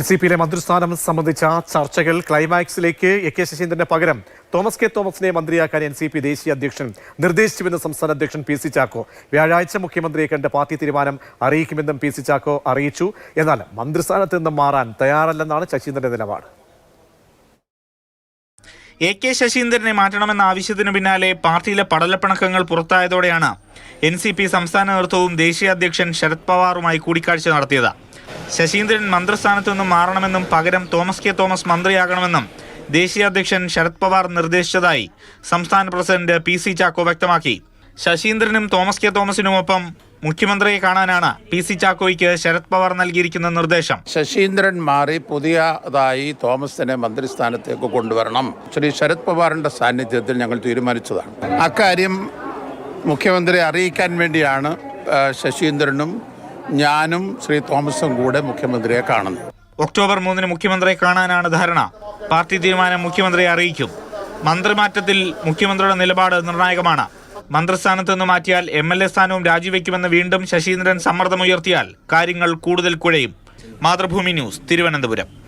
N C പിയിലെ മന്ത്രിസ്ഥാനം സംബന്ധിച്ച ചർച്ചകൾ ക്ലൈമാക്സിലേക്ക് എ കെ ശശീന്ദ്രന് പകരം തോമസ് കെ തോമസിനെ മന്ത്രിയാക്കാൻ എൻ സി പി ദേശീയ അധ്യക്ഷൻ നിർദ്ദേശിച്ചുവെന്ന് സംസ്ഥാന അധ്യക്ഷൻ പി സി ചാക്കോ. വ്യാഴാഴ്ച മുഖ്യമന്ത്രിയെ കണ്ട് പാർട്ടി തീരുമാനം അറിയിക്കുമെന്നും പി സി ചാക്കോ അറിയിച്ചു. എന്നാൽ മന്ത്രിസ്ഥാനത്ത് നിന്നും മാറാൻ തയ്യാറല്ലെന്നാണ് ശശീന്ദ്രന്റെ നിലപാട്. എ കെ ശശീന്ദ്രനെ മാറ്റണമെന്ന ആവശ്യത്തിനു പിന്നാലെ പാർട്ടിയിലെ പടലപ്പിണക്കങ്ങൾ പുറത്തായതോടെയാണ് എൻ സി പി സംസ്ഥാന നേതൃത്വവും ദേശീയ അധ്യക്ഷൻ ശരത് പവാറുമായി കൂടിക്കാഴ്ച നടത്തിയത്. ശശീന്ദ്രൻ മന്ത്രിസ്ഥാനത്തു നിന്നും മാറണമെന്നും പകരം തോമസ് കെ തോമസ് മന്ത്രിയാകണമെന്നും ദേശീയ അധ്യക്ഷൻ ശരത് പവാർ നിർദ്ദേശിച്ചതായി സംസ്ഥാന പ്രസിഡന്റ് പി സി ചാക്കോ വ്യക്തമാക്കി. ശശീന്ദ്രനും തോമസ് കെ തോമസിനുമൊപ്പം മുഖ്യമന്ത്രിയെ കാണാനാണ് പി സി ചാക്കോയ്ക്ക് ശരത് പവാർ നൽകിയിരിക്കുന്ന നിർദ്ദേശം. ശശീന്ദ്രൻ മാറി പുതിയതായി തോമസിനെ മന്ത്രിസ്ഥാനത്തേക്ക് കൊണ്ടുവരണം. ശ്രീ ശരത് പവാറിന്റെ സാന്നിധ്യത്തിൽ ഞങ്ങൾ തീരുമാനിച്ചതാണ്. അക്കാര്യം മുഖ്യമന്ത്രിയെ അറിയിക്കാൻ വേണ്ടിയാണ് ശശീന്ദ്രനും ഞാനും ശ്രീ തോമസും കൂടെ മുഖ്യമന്ത്രിയെ കാണുന്നു. ഒക്ടോബർ മൂന്നിന് മുഖ്യമന്ത്രിയെ കാണാനാണ് ധാരണ. പാർട്ടി തീരുമാനം മുഖ്യമന്ത്രിയെ അറിയിക്കും. മന്ത്രിമാറ്റത്തിൽ മുഖ്യമന്ത്രിയുടെ നിലപാട് നിർണായകമാണ്. മന്ത്രിസ്ഥാനത്ത് നിന്ന് മാറ്റിയാൽ എം എൽ എ സ്ഥാനവും രാജിവെക്കുമെന്ന് വീണ്ടും ശശീന്ദ്രൻ സമ്മർദ്ദമുയർത്തിയാൽ കാര്യങ്ങൾ കൂടുതൽ കുഴയും. മാതൃഭൂമി ന്യൂസ് തിരുവനന്തപുരം.